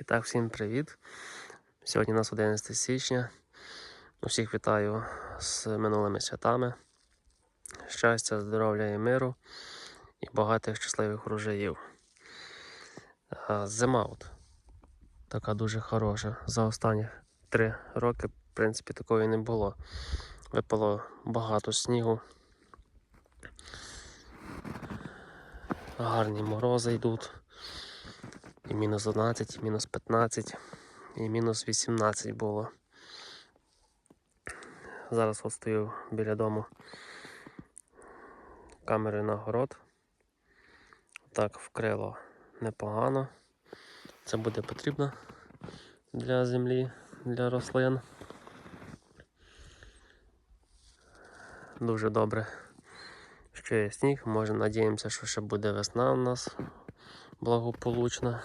І так, всім привіт. Сьогодні у нас 11 січня. Усіх вітаю з минулими святами. Щастя, здоров'я і миру і багатих щасливих урожаїв. А, Зима от така дуже хороша. За останні три роки, в принципі, такої не було. Випало багато снігу. Гарні морози йдуть. І мінус 11, і мінус 15, і мінус 18 було. Зараз от стою біля дому камери на город. Так, вкрило непогано. Це буде потрібно для землі, для рослин. Дуже добре, що є сніг. Може, надіємося, що ще буде весна у нас благополучна.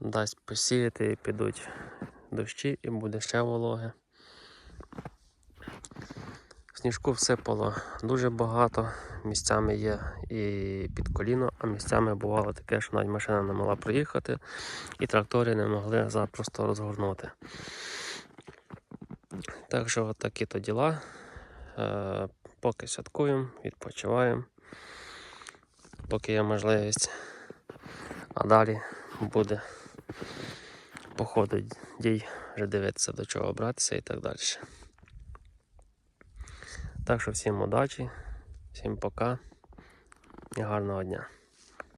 Дасть посіяти і підуть дощі і буде ще вологе. Сніжку всипало дуже багато. Місцями є і під коліно, а місцями бувало таке, що навіть машина не могла проїхати, і трактори не могли запросто розгорнути. Так що такі то діла. Е, поки святкуємо, відпочиваємо, поки є можливість. А далі буде по ходу дій вже дивитися до чого братися і так далі. Так що всім удачі, всім пока і гарного дня.